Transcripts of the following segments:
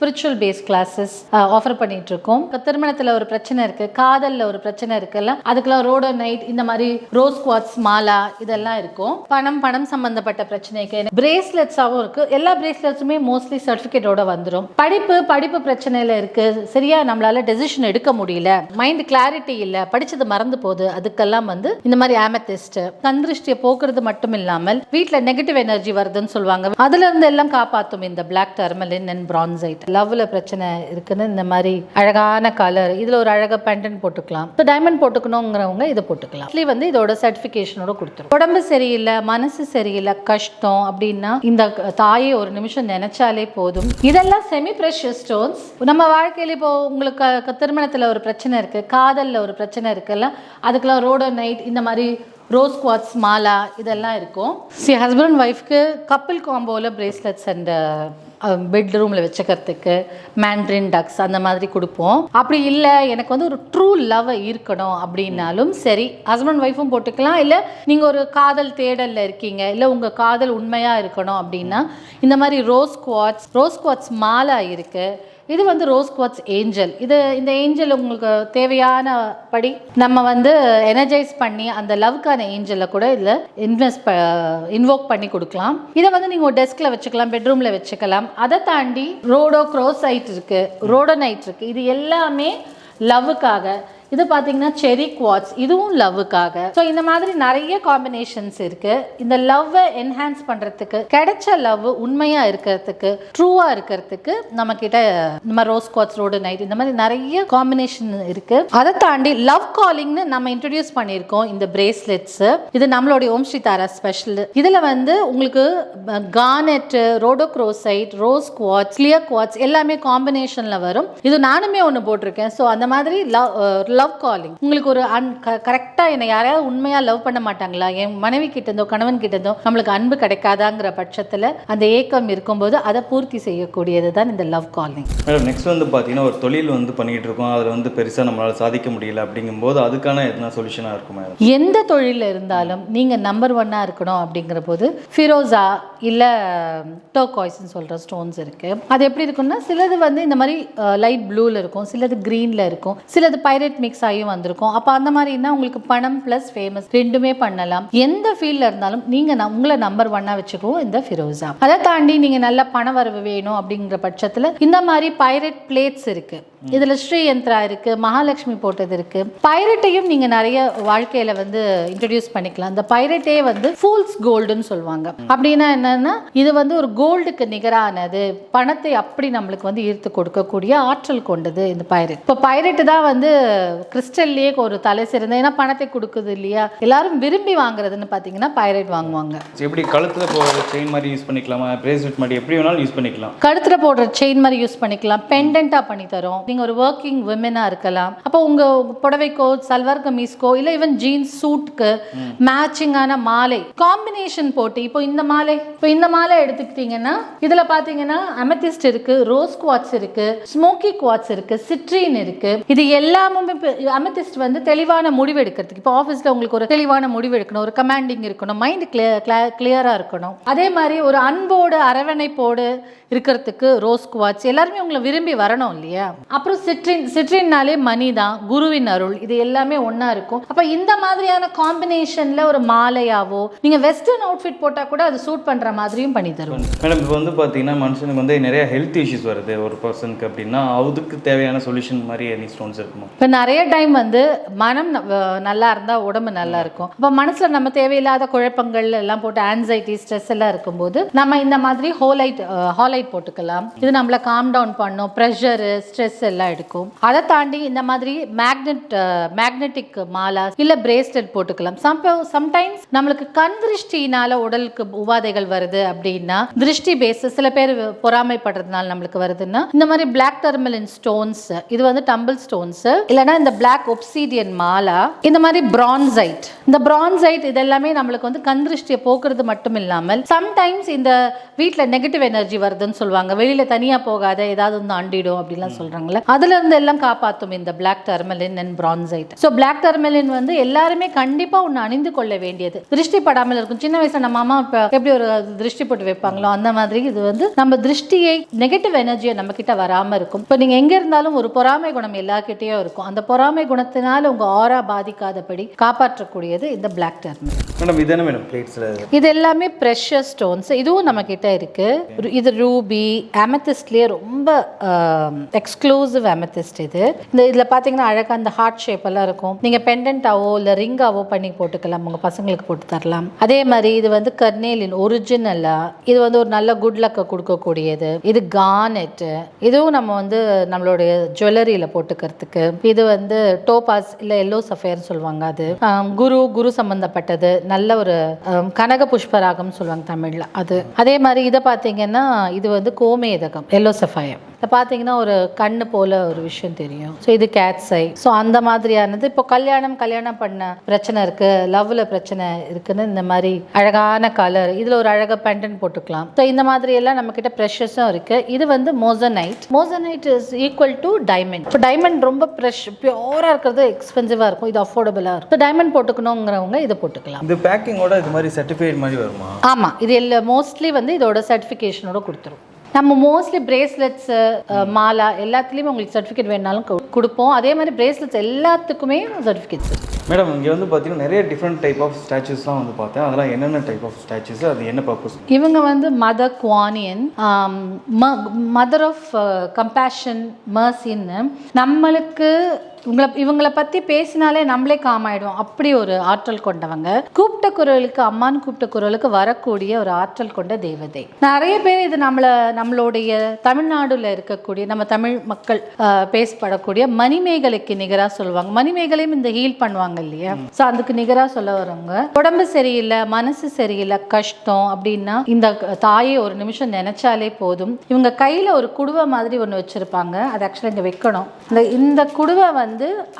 Spiritual base classes offer பண்ணிட்டு இருக்கோம் திருமணத்துல ஒரு பிரச்சனை இருக்கு காதல்ல ஒரு பிரச்சனை இருக்குல்ல அதுக்கெல்லாம் ரோடோ நைட் இந்த மாதிரி ரோஸ் குவாட்ஸ் மாலா இதெல்லாம் இருக்கும். பணம் பணம் சம்பந்தப்பட்ட பிரச்சனைக்கு பிரேஸ்லெட்ஸாகவும் இருக்கு. எல்லா பிரேஸ்லெட்ஸுமே மோஸ்ட்லி சர்டிஃபிகேட்டோட வந்துடும் படிப்பு படிப்பு பிரச்சனையில இருக்கு. சரியா நம்மளால டெசிஷன் எடுக்க முடியல. மைண்ட் கிளாரிட்டி இல்ல. படிச்சது மறந்து போகுது. அதுக்கெல்லாம் வந்து இந்த மாதிரி ஆமத்திஸ்ட் கந்திருஷ்டியை போக்குறது மட்டும் இல்லாமல் வீட்டில் நெகட்டிவ் எனர்ஜி வருதுன்னு சொல்லுவாங்க. அதுல இருந்து எல்லாம் காப்பாத்தும் இந்த பிளாக் டர்மலின் அண்ட் பிரான்சைட் லவ்வில் பிரச்சனை இருக்குன்னு இந்த மாதிரி அழகான கலர் இதில் ஒரு அழகாக பெண்டன் போட்டுக்கலாம். இப்போ டைமண்ட் போட்டுக்கணுங்கிறவங்க இதை போட்டுக்கலாம். இட்லி வந்து இதோட சர்டிஃபிகேஷனோட கொடுத்துரும். உடம்பு சரியில்லை மனசு சரியில்லை கஷ்டம் அப்படின்னா இந்த தாயை ஒரு நிமிஷம் நினைச்சாலே போதும். இதெல்லாம் செமி ப்ரெஷியஸ் ஸ்டோன்ஸ் நம்ம வாழ்க்கையில் இப்போ உங்களுக்கு திருமணத்தில் ஒரு பிரச்சனை இருக்குது காதலில் ஒரு பிரச்சனை இருக்குல்ல அதுக்கெல்லாம் ரோடோ நைட் இந்த மாதிரி ரோஸ் குவாட்ஸ் மாலா இதெல்லாம் இருக்கும். சி ஹஸ்பண்ட் ஒய்ஃப்க்கு கப்பிள் காம்போவில் பிரேஸ்லெட்ஸ் அண்ட் பெட்ரூமில் வச்சுக்கிறதுக்கு மேண்ட்ரின் டக்ஸ் அந்த மாதிரி கொடுப்போம். அப்படி இல்லை எனக்கு வந்து ஒரு ட்ரூ லவ் இருக்கணும் அப்படின்னாலும் சரி ஹஸ்பண்ட் ஒய்ஃபும் போட்டுக்கலாம். இல்லை நீங்கள் ஒரு காதல் தேடலில் இருக்கீங்க இல்லை உங்கள் காதல் உண்மையாக இருக்கணும் அப்படின்னா இந்த மாதிரி rose quartz rose quartz mala இருக்குது இது வந்து ரோஸ் குவாட்ஸ் ஏஞ்சல் இது இந்த ஏஞ்சல் உங்களுக்கு தேவையான படி. நம்ம வந்து எனர்ஜைஸ் பண்ணி அந்த லவ்க்கான ஏஞ்சலை கூட இதில் இன்வெஸ்ட் இன்வோக் பண்ணி கொடுக்கலாம். இதை வந்து நீங்கள் டெஸ்கில் வச்சுக்கலாம் பெட்ரூமில் வச்சுக்கலாம். அதை தாண்டி ரோடோ க்ரோஸ் க்ரோசைட் இருக்குது ரோடோனைட் இருக்குது இது எல்லாமே லவ்வுக்காக இது பார்த்தீங்கன்னா செரி குவாட்ஸ் இதுவும் லவ்வுக்காக ஸோ இந்த மாதிரி நிறைய காம்பினேஷன்ஸ் இருக்கு. இந்த லவ்வை என்ஹான்ஸ் பண்ணுறதுக்கு கிடைச்ச லவ் உண்மையாக இருக்கிறதுக்கு ட்ரூவாக இருக்கிறதுக்கு நம்ம கிட்ட இந்த மாதிரி ரோஸ் குவாட்ஸ் ரோடு நைட் இந்த மாதிரி நிறைய காம்பினேஷன் இருக்கு. அதை தாண்டி லவ் காலிங்னு நம்ம இன்ட்ரடியூஸ் பண்ணியிருக்கோம் இந்த பிரேஸ்லெட்ஸ் இது நம்மளுடைய ஓம் ஸ்ரீ தாரா ஸ்பெஷல் இதில் வந்து உங்களுக்கு garnet rhodochrosite rose quartz clear quartz எல்லாமே காம்பினேஷனில் வரும். இது நானுமே ஒன்று போட்டிருக்கேன். ஸோ அந்த மாதிரி லவ் லவ் காலிங் உங்களுக்கு ஒரு அன் கரெக்டாக என்னை யாரையாவது உண்மையாக லவ் பண்ண மாட்டாங்களா? என் மனைவி கிட்டேருந்தோ கணவன் கிட்டேருந்தோ நம்மளுக்கு அன்பு கிடைக்காதாங்கிற பட்சத்தில் அந்த ஏக்கம் இருக்கும்போது அதை பூர்த்தி செய்யக்கூடியது தான் இந்த லவ் காலிங் மேடம் நெக்ஸ்ட் வந்து பார்த்தீங்கன்னா ஒரு தொழில் வந்து பண்ணிகிட்டு இருக்கோம். அதில் வந்து பெருசாக நம்மளால் சாதிக்க முடியல அப்படிங்கும்போது அதுக்கான எதனா சொல்யூஷனாக இருக்கும் எந்த தொழிலில் இருந்தாலும் நீங்கள் நம்பர் ஒன்னாக இருக்கணும் அப்படிங்கிற போது ஃபிரோசா இல்லை டோகாய்ஸ்னு சொல்கிற ஸ்டோன்ஸ் இருக்குது அது எப்படி இருக்கும்னா சிலது வந்து இந்த மாதிரி லைட் ப்ளூவில் இருக்கும் சிலது க்ரீனில் இருக்கும் சிலது பைரட் மிக்ஸ் ஆகியும் வந்திருக்கும். அப்போ அந்த மாதிரினா உங்களுக்கு பணம் ப்ளஸ் ஃபேமஸ் ரெண்டுமே பண்ணலாம். எந்த ஃபீல்டில் இருந்தாலும் நீங்கள் உங்களை நம்பர் ஒன்னாக வச்சுக்குவோம் இந்த ஃபிரோசா அதை தாண்டி நீங்கள் நல்ல பண வரவு வேணும் அப்படிங்கிற பட்சத்தில் இந்த மாதிரி பைரட் பிளேட்ஸ் இருக்குது இதுல ஸ்ரீ யந்திரா இருக்கு மகாலட்சுமி போட்டது இருக்கு. பைரட்டையும் நீங்க நிறைய வாழ்க்கையில வந்து இன்ட்ரடியூஸ் பண்ணிக்கலாம். இந்த பைரட்டே வந்து ஃபூல்ஸ் கோல்டுன்னு சொல்லுவாங்க. அப்படின்னா என்னன்னா இது வந்து ஒரு கோல்டுக்கு நிகரானது. பணத்தை அப்படி நம்மளுக்கு வந்து ஈர்த்து கொடுக்கக்கூடிய ஆற்றல் கொண்டது இந்த பைரட். இப்போ பைரட் தான் வந்து கிறிஸ்டல்லையே ஒரு தலை சிறந்த ஏன்னா பணத்தை கொடுக்குது இல்லையா? எல்லாரும் விரும்பி வாங்குறதுன்னு பார்த்தீங்கன்னா பைரட் வாங்குவாங்க. எப்படி கழுத்தில் போகிற செயின் மாதிரி யூஸ் பண்ணிக்கலாமா? பிரேஸ்லெட் மாதிரி எப்படி வேணாலும் யூஸ் பண்ணிக்கலாம். கழுத்துல போடுற செயின் மாதிரி யூஸ் பண்ணிக்கலாம். பெண்டன்ட்டா பண்ணி தரும். நீங்கள் ஒரு ஒர்க்கிங் விமனாக இருக்கலாம். அப்போ உங்கள் புடவைக்கோ சல்வார் கமீஸ்க்கோ இல்லை ஈவன் ஜீன்ஸ் சூட்க்கு மேட்சிங்கான மாலை காம்பினேஷன் போட்டு இப்போ இந்த மாலை இப்போ இந்த மாலை எடுத்துக்கிட்டீங்கன்னா இதில் பார்த்தீங்கன்னா அமெத்திஸ்ட் இருக்கு ரோஸ் குவாட்ஸ் இருக்கு ஸ்மோக்கி குவாட்ஸ் இருக்கு சிட்ரின் இருக்கு. இது எல்லாமுமே அமெத்திஸ்ட் வந்து தெளிவான முடிவு எடுக்கிறதுக்கு இப்போ ஆஃபீஸில் உங்களுக்கு ஒரு தெளிவான முடிவு எடுக்கணும் ஒரு கமாண்டிங் இருக்கணும் மைண்ட் கிளியராக இருக்கணும். அதே மாதிரி ஒரு அன்போடு அரவணைப்போடு இருக்கிறதுக்கு ரோஸ் குவாட்ஸ் எல்லாருமே உங்களை விரும்பி வரணும் இல்லையா? அப்புறம் சிட்ரின் சிட்ரின்னாலே மணி தான் குருவின் அருள் இது எல்லாமே ஒண்ணா இருக்கும். அப்ப இந்த மாதிரியான காம்பினேஷன்ல ஒரு மாலையாவோ நீங்க வெஸ்டர்ன் அவுட்ஃபிட் போட்டா கூட அது சூட் பண்ற மாதிரியும் பண்ணி தரும் மேடம் இப்போ வந்து பார்த்தீங்கன்னா மனுஷனுக்கு வந்து நிறைய ஹெல்த் இஷ்யூஸ் வருது. ஒரு பர்சனுக்கு அப்படின்னா அதுக்கு தேவையான சொல்யூஷன் மாதிரி எனி ஸ்டோன்ஸ் இருக்குமா? இப்போ நிறைய டைம் வந்து மனம் நல்லா இருந்தால் உடம்பு நல்லா இருக்கும். அப்போ மனசில் நம்ம தேவையில்லாத குழப்பங்கள் எல்லாம் போட்டு ஆன்சைட்டி ஸ்ட்ரெஸ் எல்லாம் இருக்கும்போது நம்ம இந்த மாதிரி ஹோலைட் ஹாலைட் போட்டுக்கலாம். இது நம்மளை காம் டவுன் பண்ணும். ப்ரெஷரு ஸ்ட்ரெஸ் எல்லாம் எடுக்கும். அதை தாண்டி இந்த மாதிரி மேக்னெட் மேக்னெட்டிக் மாலா இல்லை பிரேஸ்லெட் போட்டுக்கலாம். சம்ப சம்டைம்ஸ் நம்மளுக்கு கண் திருஷ்டினால உடலுக்கு உபாதைகள் வருது அப்படின்னா திருஷ்டி பேஸ் சில பேர் பொறாமைப்படுறதுனால நம்மளுக்கு வருதுன்னா இந்த மாதிரி பிளாக் டர்மலின் ஸ்டோன்ஸ் இது வந்து டம்பிள் ஸ்டோன்ஸ் இல்லைன்னா இந்த பிளாக் ஒப்சீடியன் மாலா இந்த மாதிரி பிரான்சைட் இந்த பிரான்சைட் இதெல்லாமே நம்மளுக்கு வந்து கண் திருஷ்டியை போக்குறது மட்டும் இல்லாமல் சம்டைம்ஸ் இந்த வீட்டில் நெகட்டிவ் எனர்ஜி வருது போயிடும்னு சொல்லுவாங்க. வெளியில தனியா போகாத ஏதாவது வந்து அண்டிடும் அப்படிலாம் அதுல இருந்து எல்லாம் காப்பாத்தும் இந்த black tourmaline and bronzite so black tourmaline வந்து எல்லாருமே கண்டிப்பா ஒன்று அணிந்து கொள்ள வேண்டியது. திருஷ்டி படாமல் இருக்கும். சின்ன வயசுல நம்ம அம்மா இப்ப எப்படி ஒரு திருஷ்டி போட்டு வைப்பாங்களோ அந்த மாதிரி இது வந்து நம்ம திருஷ்டியை நெகட்டிவ் எனர்ஜியை நம்ம கிட்ட வராம இருக்கும். இப்போ நீங்க எங்க இருந்தாலும் ஒரு பொறாமை குணம் எல்லார்கிட்டயும் இருக்கும். அந்த பொறாமை குணத்தினால உங்க ஆரா பாதிக்காதபடி காப்பாற்றக்கூடியது இந்த பிளாக் டர்மலின் மேடம் இது என்ன மேடம்? பிளேட்ஸில் இது எல்லாமே ப்ரெஷர் ஸ்டோன்ஸ் இதுவும் நம்ம கிட்ட இருக்கு. ரு- இது ரூபி அமெத்திஸ்ட்லேயே ரொம்ப எக்ஸ்க்ளூசிவ் அமெத்திஸ்ட் இது. இந்த இதில் பார்த்தீங்கன்னா அழகாக அந்த ஹார்ட் ஷேப் எல்லாம் இருக்கும். நீங்கள் பெண்டன்ட்டாவோ இல்லை ரிங்காவோ பண்ணி போட்டுக்கலாம். உங்கள் பசங்களுக்கு போட்டு தரலாம். அதே மாதிரி இது வந்து கர்னேலின் ஒரிஜினலாக இது வந்து ஒரு நல்ல குட் லக்கை கொடுக்கக்கூடியது. இது கானெட்டு இதுவும் நம்ம வந்து நம்மளுடைய ஜுவல்லரியில் போட்டுக்கிறதுக்கு. இது வந்து டோபாஸ் இல்லை எல்லோ சஃபேர்னு சொல்லுவாங்க அது. குரு குரு சம்பந்தப்பட்டது. நல்ல ஒரு கனக புஷ்பராகம்னு சொல்லுவாங்க தமிழில் அது. அதே மாதிரி இதை பார்த்தீங்கன்னா இது வந்து கோமேதகம் எல்லோ சஃபயம் இதை பார்த்தீங்கன்னா ஒரு கண்ணு போல ஒரு விஷயம் தெரியும். ஸோ இது கேட்ஸை ஸோ அந்த மாதிரியானது. இப்போ கல்யாணம் கல்யாணம் பண்ண பிரச்சனை இருக்கு. லவ்ல பிரச்சனை இருக்குன்னு இந்த மாதிரி அழகான கலர் இதுல ஒரு அழகா பெண்டன் போட்டுக்கலாம். ஸோ இந்த மாதிரி எல்லாம் நம்ம கிட்ட ப்ரெஷஸும் இருக்கு. இது வந்து moissanite moissanite is equal to diamond இப்போ டைமண்ட் ரொம்ப ப்ரெஷ் பியூரா இருக்கிறது எக்ஸ்பென்சிவா இருக்கும். இது அஃபோர்டபுளா இருக்கும். இப்போ டைமண்ட் போட்டுக்கணுங்கிறவங்க இதை போட்டுக்கலாம். இந்த பேக்கிங்கோட இது மாதிரி சர்டிஃபிகேட் மாதிரி வருமா? ஆமா. இது எல்லா மோஸ்ட்லி வந்து இதோட சர்டிஃபிகேஷனோட கொடுத்துரும். நம்ம மோஸ்ட்லி பிரேஸ்லெட்ஸ் மாலா எல்லாத்துலேயுமே உங்களுக்கு சர்டிஃபிகேட் வேணாலும் கொடுப்போம். அதே மாதிரி பிரேஸ்லெட்ஸ் எல்லாத்துக்குமே சர்டிஃபிகேட்ஸ் மேடம் இங்கே வந்து பார்த்தீங்கன்னா நிறைய டிஃப்ரெண்ட் டைப் ஆஃப் ஸ்டாச்சுஸ்லாம் வந்து பார்த்தேன். அதெல்லாம் என்னென்ன டைப் ஆஃப் ஸ்டாச்சுஸ் அது என்ன பர்பஸ் இவங்க வந்து mother Guanyin mother of compassion மர்சின்னு நம்மளுக்கு இவங்கள இவங்களை பற்றி பேசினாலே நம்மளே காம் அப்படி ஒரு ஆற்றல் கொண்டவங்க. கூப்பிட்ட குரலுக்கு அம்மான்னு கூப்பிட்ட குரலுக்கு வரக்கூடிய ஒரு ஆற்றல் கொண்ட தேவதை. நிறைய பேர் இது நம்மளை நம்மளுடைய தமிழ்நாடுல இருக்கக்கூடிய நம்ம தமிழ் மக்கள் பேசப்படக்கூடிய மணிமேகலைக்கு நிகராக சொல்லுவாங்க. மணிமேகலையும் இந்த ஹீல் பண்ணுவாங்க இல்லையா? ஸோ அதுக்கு நிகராக சொல்ல வரவங்க உடம்பு சரியில்லை மனசு சரியில்லை கஷ்டம் அப்படின்னா இந்த தாயை ஒரு நிமிஷம் நினைச்சாலே போதும். இவங்க கையில ஒரு குடுவை மாதிரி ஒன்று வச்சிருப்பாங்க. அது ஆக்சுவலாக இங்கே வைக்கணும். இந்த இந்த குடுவை வந்து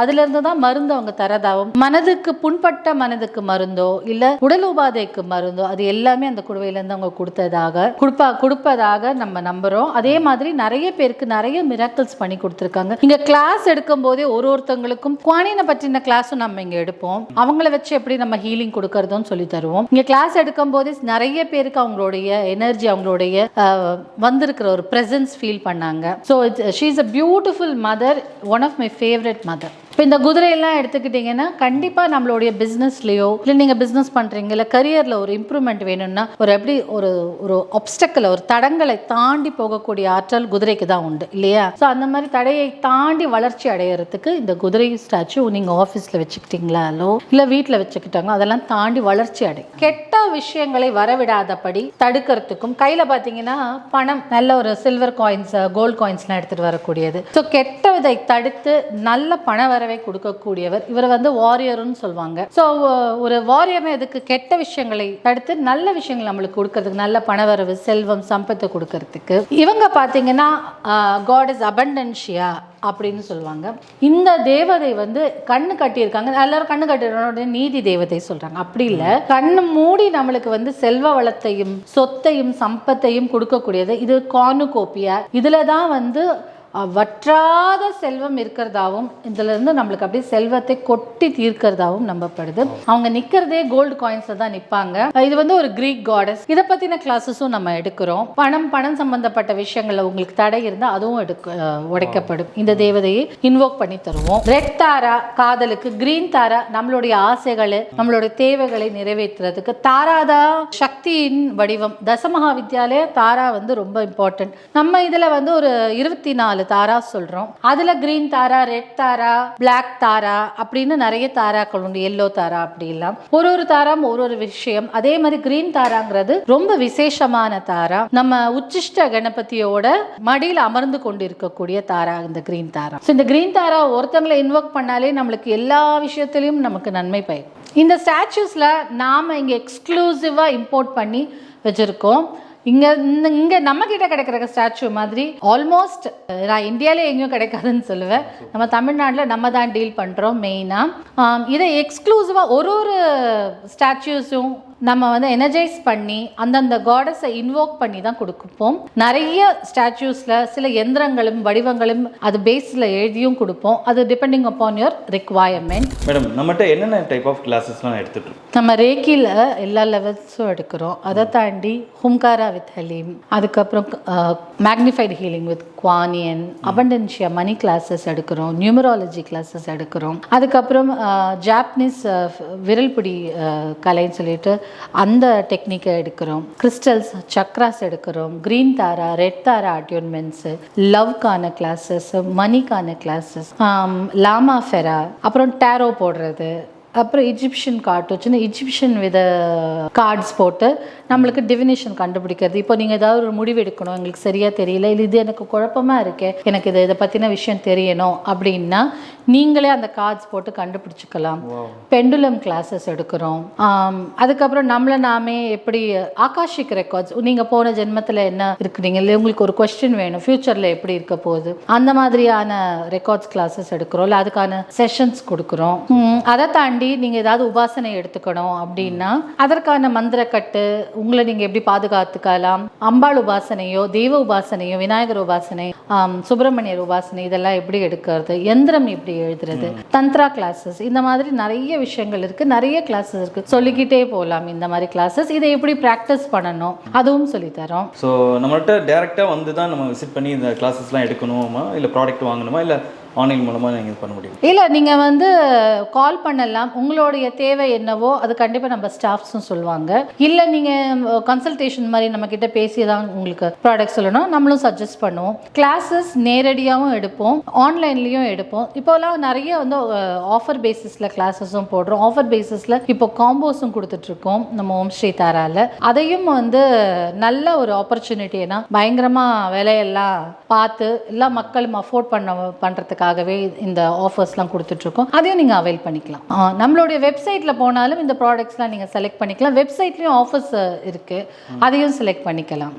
அதுல இருந்து தான் மருந்து அவங்க தரதாகவும் மனதுக்கு புண்பட்ட மனதுக்கு மருந்தோ இல்ல உடல் உபாதைக்கு மருந்தோ அது எல்லாமே அந்த குடுவையிலேருந்து அவங்க கொடுத்ததாக கொடுப்பா கொடுப்பதாக நம்ம நம்புறோம். அதே மாதிரி நிறைய பேருக்கு நிறைய மிராக்கிள்ஸ் பண்ணி கொடுத்துருக்காங்க. இங்க கிளாஸ் எடுக்கும் போதே ஒரு ஒருத்தவங்களுக்கும் குவானினை பற்றின கிளாஸும் நம்ம இங்க எடுப்போம். அவங்கள வச்சு எப்படி நம்ம ஹீலிங் கொடுக்கறதும் சொல்லி தருவோம். இங்க கிளாஸ் எடுக்கும் போதே நிறைய பேருக்கு அவங்களுடைய எனர்ஜி அவங்களுடைய வந்திருக்கிற ஒரு presence ஃபீல் பண்ணாங்க. So she is a beautiful mother one of my favourite mother இப்போ இந்த குதிரையெல்லாம் எடுத்துக்கிட்டிங்கன்னா கண்டிப்பாக நம்மளுடைய பிஸ்னஸ்லேயோ இல்லை நீங்கள் பிஸ்னஸ் பண்ணுறீங்க இல்லை கரியரில் ஒரு இம்ப்ரூவ்மெண்ட் வேணும்னா ஒரு எப்படி ஒரு ஒரு ஒப்ஸ்டக்கில் ஒரு தடங்களை தாண்டி போகக்கூடிய ஆற்றல் குதிரைக்கு தான் உண்டு இல்லையா? ஸோ அந்த மாதிரி தடையை தாண்டி வளர்ச்சி அடையிறதுக்கு இந்த குதிரை ஸ்டாச்சு நீங்கள் ஆஃபீஸில் வச்சுக்கிட்டீங்களாலோ இல்லை வீட்டில் வச்சுக்கிட்டாங்க அதெல்லாம் தாண்டி வளர்ச்சி அடையும். கெட்ட விஷயங்களை வரவிடாதபடி தடுக்கிறதுக்கும் கையில் பார்த்தீங்கன்னா பணம் நல்ல ஒரு சில்வர் காயின்ஸ் கோல்ட் காயின்ஸ்லாம் எடுத்துகிட்டு வரக்கூடியது. ஸோ கெட்டதை தடுத்து நல்ல பண வரவை கொடுக்கக்கூடியவர். இவர் வந்து வாரியர்னு சொல்லுவாங்க. ஸோ ஒரு வாரியர்னு எதுக்கு? கெட்ட விஷயங்களை தடுத்து நல்ல விஷயங்கள் நம்மளுக்கு கொடுக்கறதுக்கு நல்ல பணவரவு செல்வம் சம்பத்தை கொடுக்கறதுக்கு. இவங்க பார்த்தீங்கன்னா காட் இஸ் அபண்டன்ஷியா அப்படின்னு சொல்லுவாங்க. இந்த தேவதை வந்து கண்ணு கட்டியிருக்காங்க. எல்லாரும் கண்ணு கட்டிடுறோட நீதி தேவதை சொல்றாங்க. அப்படி இல்லை. கண்ணு மூடி நம்மளுக்கு வந்து செல்வ வளத்தையும் சொத்தையும் சம்பத்தையும் கொடுக்கக்கூடியது. இது கானுகோப்பியா இதுல தான் வந்து வற்றாத செல்வம் இருக்கிறதாவும் இதுலேருந்து நம்மளுக்கு அப்படியே செல்வத்தை கொட்டி தீர்க்கிறதாவும் நம்பப்படுது. அவங்க நிற்கிறதே கோல்டு காயின்ஸில் தான் நிற்பாங்க இது வந்து ஒரு கிரீக் காடஸ் இதை பற்றின கிளாஸஸும் நம்ம எடுக்கிறோம். பணம் பணம் சம்பந்தப்பட்ட விஷயங்களில் உங்களுக்கு தடை இருந்தால் அதுவும் எடுக்க உடைக்கப்படும். இந்த தேவதையை இன்வோக் பண்ணி தருவோம். ரெட் தாரா காதலுக்கு கிரீன் தாரா நம்மளுடைய ஆசைகளை நம்மளுடைய தேவைகளை நிறைவேற்றுறதுக்கு தாராதா சக்தியின் வடிவம். தசமகா வித்யாலய தாரா வந்து ரொம்ப இம்பார்ட்டன்ட் நம்ம இதில் வந்து ஒரு இருபத்தி நாலு தாரா சொல்றோம். அதுல green Tara red Tara black Tara அப்படின்னு நிறைய தாராக்கள் உண்டு. எல்லோ தாரா அப்படி எல்லாம் ஒரு ஒரு தாராம் ஒரு ஒரு விஷயம். அதே மாதிரி கிரீன் தாராங்கிறது ரொம்ப விசேஷமான தாரா. நம்ம உச்சிஷ்ட கணபதியோட மடியில் அமர்ந்து கொண்டு இருக்கக்கூடிய தாரா இந்த கிரீன் தாரா. ஸோ இந்த கிரீன் தாரா ஒருத்தங்களை இன்வொர்க் பண்ணாலே நம்மளுக்கு எல்லா விஷயத்திலையும் நமக்கு நன்மை பயக்கும். இந்த ஸ்டாச்சுஸ்ல நாம இங்க எக்ஸ்க்ளூசிவா இம்போர்ட் பண்ணி வச்சிருக்கோம். இங்க இங்க நம்ம கிட்ட கிடைக்கிற ஸ்டாச்சு மாதிரி ஆல்மோஸ்ட் நான் இந்தியாவிலே எங்கேயும் கிடைக்காதுன்னு சொல்லுவேன். நம்ம தமிழ்நாட்டில் நம்ம தான் டீல் பண்றோம் மெயினா இதை எக்ஸ்க்ளூசிவா ஒரு ஒரு ஸ்டாச்சுஸும் நம்ம வந்து எனர்ஜைஸ் பண்ணி அந்தந்த காடஸை இன்வோக் பண்ணி தான் கொடுப்போம். நிறைய ஸ்டாச்சுஸில் சில எந்திரங்களும் வடிவங்களும் அது பேஸில் எழுதியும் கொடுப்போம். அது depending upon your requirement madam நம்மகிட்ட என்னென்ன டைப் ஆஃப் கிளாஸஸ்லாம் எடுத்துட்டு நம்ம ரேக்கியில் எல்லா லெவல்ஸும் எடுக்கிறோம். அதை தாண்டி ஹும்காரா வித் ஹலீம் அதுக்கப்புறம் magnified healing with Guanyin Abundantia money classes எடுக்கிறோம் நியூமராலஜி கிளாஸஸ் எடுக்கிறோம். அதுக்கப்புறம் ஜாப்பனீஸ் விரல் பிடி கலைன்னு சொல்லிட்டு அந்த டெக்னிக்கை எடுக்கிறோம். கிறிஸ்டல்ஸ் சக்ராஸ் எடுக்கிறோம். Green Tara red Tara attunements லவ்க்கான classes மணிக்கான கிளாஸஸ் லாமா ஃபெரா அப்புறம் டேரோ போடுறது அப்புறம் இஜிப்ஷியன் கார்ட் வச்சுன்னு இஜிப்ஷியன் வித கார்ட்ஸ் போட்டு நம்மளுக்கு டிவினேஷன் கண்டுபிடிக்கிறது. இப்போ நீங்கள் ஏதாவது ஒரு முடிவு எடுக்கணும் எங்களுக்கு சரியாக தெரியல இல்லை இது எனக்கு குழப்பமாக இருக்கே எனக்கு இது இதை பற்றின விஷயம் தெரியணும் அப்படின்னா நீங்களே அந்த கார்ட்ஸ் போட்டு கண்டுபிடிச்சிக்கலாம். பெண்டுலம் கிளாஸஸ் எடுக்கிறோம். அதுக்கப்புறம் நம்மளை நாமே எப்படி ஆகாஷிக் ரெக்கார்ட்ஸ் நீங்கள் போன ஜென்மத்தில் என்ன இருக்கிறீங்க இல்லை உங்களுக்கு ஒரு கொஸ்டின் வேணும் ஃப்யூச்சரில் எப்படி இருக்க போகுது அந்த மாதிரியான ரெக்கார்ட்ஸ் கிளாஸஸ் எடுக்கிறோம் இல்லை அதுக்கான செஷன்ஸ் கொடுக்குறோம். அதை தாண்டி நீங்கள் ஏதாவது உபாசனை எடுத்துக்கணும் அப்படின்னா அதற்கான மந்திரக்கட்டு உங்களை நீங்கள் எப்படி பாதுகாத்துக்கலாம்? அம்பாள் உபாசனையோ தெய்வ உபாசனையோ விநாயகர் உபாசனை சுப்பிரமணியர் உபாசனை இதெல்லாம் எப்படி எடுக்கிறது? எந்திரம் எப்படி எழுதுறது? தந்த்ரா கிளாஸஸ் இந்த மாதிரி நிறைய விஷயங்கள் இருக்கு. நிறைய கிளாஸஸ் இருக்கு. சொல்லிக்கிட்டே போகலாம் இந்த மாதிரி கிளாஸஸ் இதை எப்படி ப்ராக்டிஸ் பண்ணணும்? அதுவும் சொல்லித்தரோம். ஸோ நம்மள்ட்ட டேரெக்டாக வந்து தான் நம்ம விசிட் பண்ணி இந்த கிளாஸஸ்லாம் எடுக்கணுமா? இல்லை ப்ராடக்ட் வாங்கணுமா? இல்லை ஆன்லைன் மூலமாக நீங்கள் இது பண்ண முடியும். இல்லை நீங்கள் வந்து கால் பண்ணலாம். உங்களுடைய தேவை என்னவோ அது கண்டிப்பாக நம்ம ஸ்டாஃப்ஸும் சொல்லுவாங்க. இல்லை நீங்கள் கன்சல்டேஷன் மாதிரி நம்ம கிட்ட பேசி தான் உங்களுக்கு ப்ராடக்ட் சொல்லணும் நம்மளும் சஜஸ்ட் பண்ணுவோம். கிளாஸஸ் நேரடியாகவும் எடுப்போம். ஆன்லைன்லேயும் எடுப்போம். இப்போலாம் நிறைய வந்து ஆஃபர் பேசிஸில் கிளாஸஸும் போடுறோம். ஆஃபர் பேசிஸில் இப்போ காம்போஸும் கொடுத்துட்ருக்கோம் நம்ம ஓம் ஸ்ரீ தாரால. அதையும் வந்து நல்ல ஒரு ஆப்பர்ச்சுனிட்டினா பயங்கரமாக விலையெல்லாம் பார்த்து எல்லா மக்களும் அஃபோர்ட் பண்ண பண்ணுறதுக்காக பண்ணுறதுக்காகவே இந்த ஆஃபர்ஸ்லாம் கொடுத்துட்ருக்கோம். அதையும் நீங்கள் அவைல் பண்ணிக்கலாம். நம்மளுடைய வெப்சைட்டில் போனாலும் இந்த ப்ராடக்ட்ஸ்லாம் நீங்கள் செலக்ட் பண்ணிக்கலாம். வெப்சைட்லேயும் ஆஃபர்ஸ் இருக்குது அதையும் செலக்ட் பண்ணிக்கலாம்.